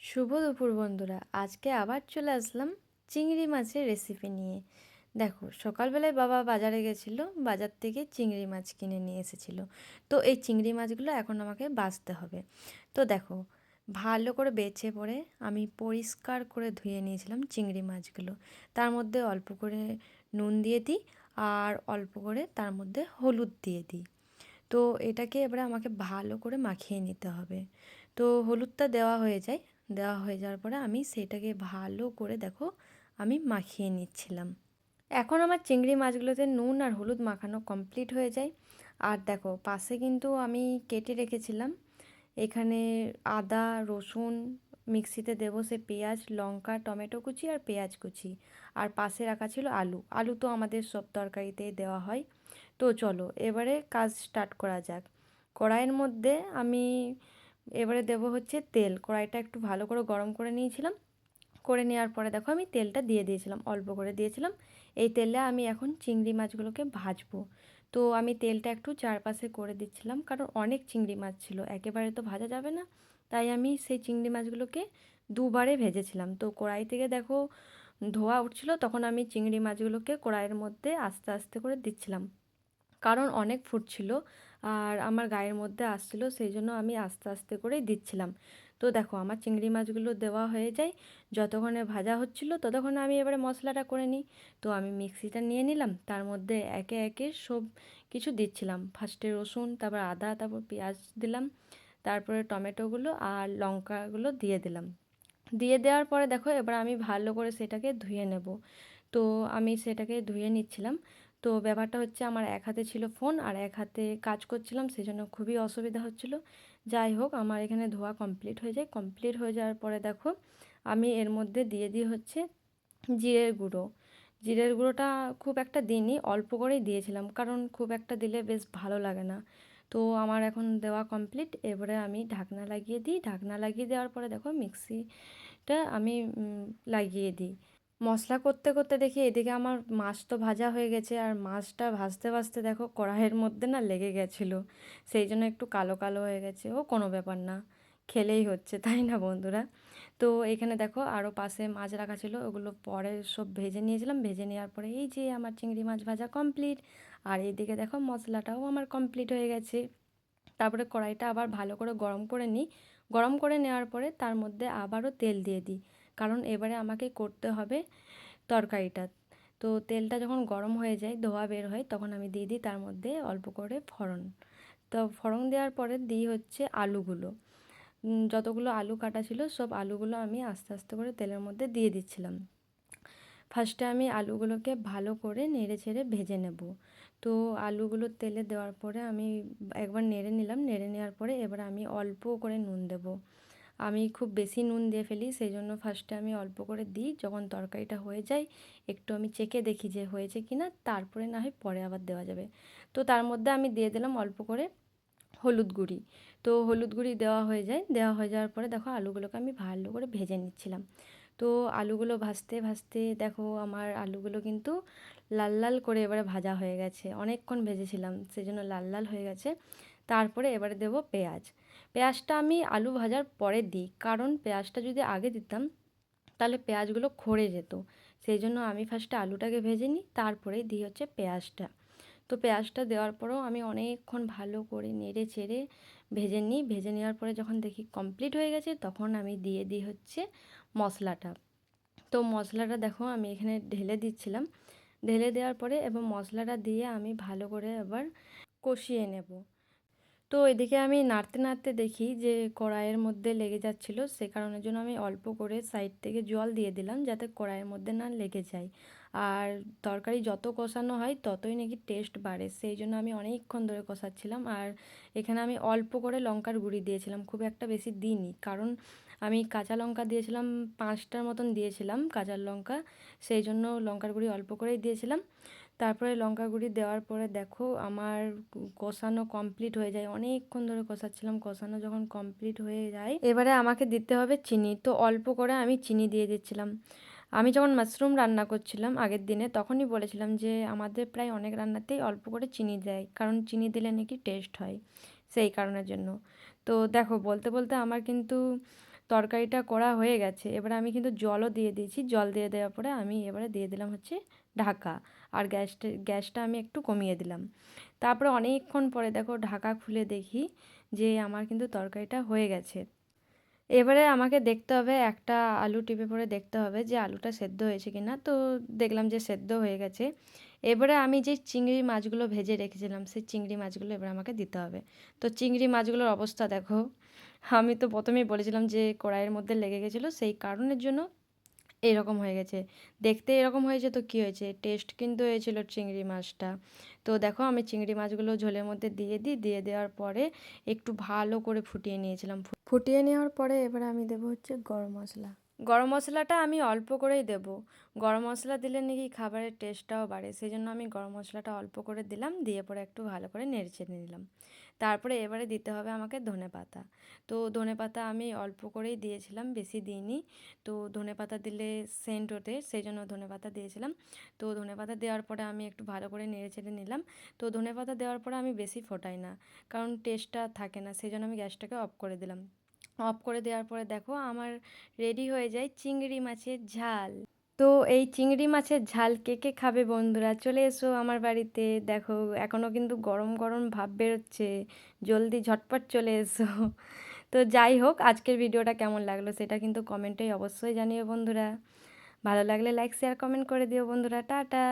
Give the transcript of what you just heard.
শুভ দুপুর বন্ধুরা। আজকে আবার চলে আসলাম চিংড়ি মাছের রেসিপি নিয়ে। দেখো, সকালবেলায় বাবা বাজারে গেছিল, বাজার থেকে চিংড়ি মাছ কিনে নিয়ে এসেছিল। তো এই চিংড়ি মাছগুলো এখন আমাকে বাছতে হবে। তো দেখো, ভালো করে বেছে পরে আমি পরিষ্কার করে ধুয়ে নিয়েছিলাম চিংড়ি মাছগুলো। তার মধ্যে অল্প করে নুন দিয়ে দিই আর অল্প করে তার মধ্যে হলুদ দিয়ে দিই। তো এটাকে এবারে আমাকে ভালো করে মাখিয়ে নিতে হবে। তো হলুদটা দেওয়া হয়ে যায়। দেওয়া হয়ে যাওয়ার পরে আমি সেটাকে ভালো করে দেখো আমি মাখিয়ে নিচ্ছিলাম। এখন আমার চিংড়ি মাছগুলোতে নুন আর হলুদ মাখানো কমপ্লিট হয়ে যায়। আর দেখো পাশে কিন্তু আমি কেটে রেখেছিলাম। এখানে আদা, রসুন মিক্সিতে দেবো সে পেঁয়াজ, লঙ্কা, টমেটো কুচি আর পেঁয়াজ কুচি। আর পাশে রাখা ছিল আলু। আলু তো আমাদের সব তরকারিতেই দেওয়া হয়। তো চলো এবারে কাজ স্টার্ট করা যাক। কড়াইয়ের মধ্যে আমি এবারে দেবো হচ্ছে তেল। কড়াইটা একটু ভালো করে গরম করে নিয়েছিলাম। করে নেওয়ার পরে দেখো আমি তেলটা দিয়ে দিয়েছিলাম, অল্প করে দিয়েছিলাম। এই তেলে আমি এখন চিংড়ি মাছগুলোকে ভাজবো। তো আমি তেলটা একটু চারপাশে করে দিচ্ছিলাম, কারণ অনেক চিংড়ি মাছ ছিল, একেবারে তো ভাজা যাবে না। তাই আমি সেই চিংড়ি মাছগুলোকে দুবারে ভেজেছিলাম। তো কড়াই থেকে দেখো ধোয়া উঠছিল, তখন আমি চিংড়ি মাছগুলোকে কড়াইয়ের মধ্যে আস্তে আস্তে করে দিচ্ছিলাম। কারণ অনেক ফুটছিল আর আমার গায়ের মধ্যে আসছিল, সেই জন্য আমি আস্তে আস্তে করেই দিচ্ছিলাম। তো দেখো, আমার চিংড়ি মাছগুলো দেওয়া হয়ে যায়, যতক্ষণে ভাজা হচ্ছিল ততক্ষণে আমি এবারে মশলাটা করে নিই। তো আমি মিক্সিটা নিয়ে নিলাম, তার মধ্যে একে একে সব কিছু দিচ্ছিলাম। ফার্স্টে রসুন, তারপর আদা, তারপর পেঁয়াজ দিলাম, তারপরে টমেটোগুলো আর লঙ্কাগুলো দিয়ে দিলাম। দিয়ে দেওয়ার পরে দেখো, এবার আমি ভালো করে সেটাকে ধুয়ে নেব। তো আমি সেটাকে ধুয়ে নিচ্ছিলাম। তো ব্যাপারটা হচ্ছে আমার এক হাতে ছিল ফোন আর এক হাতে কাজ করছিলাম সেই জন্য খুবই অসুবিধা হচ্ছিল। যাই হোক, আমার এখানে ধোয়া কমপ্লিট হয়ে যায়। কমপ্লিট হয়ে যাওয়ার পরে দেখো, আমি এর মধ্যে দিয়ে দিই হচ্ছে জিরের গুঁড়ো। জিরের গুঁড়োটা খুব একটা দিইনি, অল্প করেই দিয়েছিলাম, কারণ খুব একটা দিলে বেশ ভালো লাগে না। তো আমার এখন দেওয়া কমপ্লিট এবারে আমি ঢাকনা লাগিয়ে দিই। ঢাকনা লাগিয়ে দেওয়ার পরে দেখো, মিক্সিটা আমি লাগিয়ে দিই। মশলা করতে করতে দেখি এদিকে আমার মাছ তো ভাজা হয়ে গেছে আর মাছটা ভাজতে ভাজতে দেখো কড়াইয়ের মধ্যে না লেগে গেছিল। সেই জন্য একটু কালো কালো হয়ে গেছে। ও কোনো ব্যাপার না, খেলেই হচ্ছে, তাই না বন্ধুরা? তো এখানে দেখো আরও পাশে মাছ রাখা ছিল, ওগুলো পরে সব ভেজে নিয়েছিলাম। ভেজে নেওয়ার পরে এই যে আমার চিংড়ি মাছ ভাজা কমপ্লিট আর এইদিকে দেখো মশলাটাও আমার কমপ্লিট হয়ে গেছে। তারপরে কড়াইটা আবার ভালো করে গরম করে নিই। গরম করে নেওয়ার পরে তার মধ্যে আবারও তেল দিয়ে দিই। কারণ এবারে আমাকে করতে হবে তরকারিটা। তো তেলটা যখন গরম হয়ে যায়, ধোয়া বের হয়, তখন আমি দিয়ে দিই, তার মধ্যে অল্প করে ফড়ন। তো ফড়ন দেওয়ার পরে দিই হচ্ছে আলুগুলো। যতগুলো আলু কাটা ছিল, সব আলুগুলো আমি আস্তে আস্তে করে তেলের মধ্যে দিয়ে দিচ্ছিলাম। ফার্স্টে আমি আলুগুলোকে ভালো করে নেড়ে ছেড়ে ভেজে নেব। তো আলুগুলো তেলে দেওয়ার পরে আমি একবার নেড়ে নিলাম, নেড়ে নেওয়ার পরে এবার আমি অল্প করে নুন দেবো। আমি খুব বেশি নুন দিয়ে ফেলি সেই জন্য ফার্স্টে আমি অল্প করে দিই। যখন তরকারিটা হয়ে যায়, একটু আমি চেখে দেখি যে হয়েছে কি না তারপরে না হয় পরে আবার দেওয়া যাবে। তো তার মধ্যে আমি দিয়ে দিলাম অল্প করে হলুদ গুঁড়ি। তো হলুদ গুঁড়ি দেওয়া হয়ে যায়, দেওয়া হয়ে যাওয়ার পরে দেখো আলুগুলোকে আমি ভালো করে ভেজে নিচ্ছিলাম। তো আলুগুলো ভাজতে ভাজতে দেখো আমার আলুগুলো কিন্তু লাল লাল করে এবারে ভাজা হয়ে গেছে। অনেকক্ষণ ভেজেছিলাম সেই জন্য লাল লাল হয়ে গেছে। তারপরে এবারে দেব পেঁয়াজ। পেঁয়াজটা আমি আলু ভাজার পরে দিই। কারণ পেঁয়াজটা যদি আগে দিতাম, তাহলে পেঁয়াজগুলো খড়ে যেত। সেই জন্য আমি ফার্স্টে আলুটাকে ভেজে নিই, তারপরেই দিই হচ্ছে পেঁয়াজটা। তো পেঁয়াজটা দেওয়ার পরেও আমি অনেকক্ষণ ভালো করে নেড়ে চেড়ে ভেজে নিই। ভেজে নেওয়ার পরে যখন দেখি কমপ্লিট হয়ে গেছে, তখন আমি দিয়ে দিই হচ্ছে মশলাটা। তো মশলাটা দেখো আমি এখানে ঢেলে দিচ্ছিলাম। ঢেলে দেওয়ার পরে এবং মশলাটা দিয়ে আমি ভালো করে এবার কষিয়ে নেব। তো এদিকে আমি নাড়তে নাড়তে দেখি যে কড়াইয়ের মধ্যে লেগে যাচ্ছিল, সে কারণের জন্য আমি অল্প করে সাইড থেকে জল দিয়ে দিলাম যাতে কড়াইয়ের মধ্যে না লেগে যায়। আর তরকারি যত কষানো হয় ততই নাকি টেস্ট বাড়ে, সেই জন্য আমি অনেকক্ষণ ধরে কষাচ্ছিলাম। আর এখানে আমি অল্প করে লঙ্কার গুঁড়ি দিয়েছিলাম, খুব একটা বেশি দিইনি। কারণ আমি কাঁচা লঙ্কা দিয়েছিলাম, পাঁচটার মতন দিয়েছিলাম কাঁচা লঙ্কা, সেই জন্য লঙ্কার গুঁড়ি অল্প করেই দিয়েছিলাম। তারপরে লঙ্কা গুঁড়ি দেওয়ার পরে দেখো আমার কষানো কমপ্লিট হয়ে যায়। অনেকক্ষণ ধরে কষাচ্ছিলাম, কষানো যখন কমপ্লিট হয়ে যায়, এবারে আমাকে দিতে হবে চিনি। তো অল্প করে আমি চিনি দিয়ে দিচ্ছিলাম। আমি যখন মাশরুম রান্না করছিলাম আগের দিনে, তখনই বলেছিলাম যে আমাদের প্রায় অনেক রান্নাতেই অল্প করে চিনি দেয়, কারণ চিনি দিলে নাকি টেস্ট হয় সেই কারণের জন্য। তো দেখো, বলতে বলতে আমার কিন্তু তরকারিটা করা হয়ে গেছে। এবারে আমি কিন্তু জলও দিয়ে দিয়েছি। জল দিয়ে দেওয়ার পরে আমি এবারে দিয়ে দিলাম হচ্ছে ঢাকা। আর গ্যাসটা গ্যাসটা আমি একটু কমিয়ে দিলাম। তারপরে অনেকক্ষণ পরে দেখো ঢাকা খুলে দেখি যে আমার কিন্তু তরকারিটা হয়ে গেছে। এবারে আমাকে দেখতে হবে, একটা আলু টিপে পরে দেখতে হবে যে আলুটা সেদ্ধ হয়েছে কি না তো দেখলাম যে সেদ্ধ হয়ে গেছে। এবারে আমি যে চিংড়ি মাছগুলো ভেজে রেখেছিলাম, সেই চিংড়ি মাছগুলো এবার আমাকে দিতে হবে। তো চিংড়ি মাছগুলোর অবস্থা দেখো। আমি তো প্রথমেই বলেছিলাম যে কড়াইয়ের মধ্যে লেগে গেছিল, সেই কারণের জন্য এরকম হয়ে গেছে। দেখতে এরকম হয়েছে তো কী হয়েছে? টেস্ট কিন্তু হয়েছিল চিংড়ি মাছটা। তো দেখো আমি চিংড়ি মাছগুলো ঝোলের মধ্যে দিয়ে দিই দিয়ে দেওয়ার পরে একটু ভালো করে ফুটিয়ে নিয়েছিলাম। ফুটিয়ে নেওয়ার পরে এবার আমি দেবো হচ্ছে গরম মশলা। গরম মশলাটা আমি অল্প করেই দেব। গরম মশলা দিলে নাকি খাবারের টেস্টটাও বাড়ে। সেই জন্য আমি গরম মশলাটা অল্প করে দিলাম দিয়ে পরে একটু ভালো করে নেড়ে চেড়ে নিলাম। তারপরে এবারে দিতে হবে আমাকে ধনে পাতা। তো ধনে পাতা আমি অল্প করেই দিয়েছিলাম, বেশি দিইনি। তো ধনে পাতা দিলে সেন্ট ওঠে, সেই জন্য ধনে পাতা দিয়েছিলাম। তো ধনে পাতা দেওয়ার পরে আমি একটু ভালো করে নেড়ে চেড়ে নিলাম। তো ধনে পাতা দেওয়ার পরে আমি বেশি ফোটাই না, কারণ টেস্টটা থাকে না, সেই জন্য আমি গ্যাসটাকে অফ করে দিলাম। অফ করে দেওয়ার পরে দেখো আমার রেডি হয়ে যায় চিংড়ি মাছের ঝাল। তো এই চিংড়ি মাছের ঝাল কে কে খাবে বন্ধুরা? চলে এসো আমার বাড়িতে। দেখো এখনও কিন্তু গরম গরম ভাব বেরোচ্ছে। জলদি ঝটপট চলে এসো। তো যাই হোক, আজকের ভিডিওটা কেমন লাগল সেটা কিন্তু কমেন্টেই অবশ্যই জানিও বন্ধুরা। ভালো লাগলে লাইক, শেয়ার, কমেন্ট করে দিও বন্ধুরা। টাটা।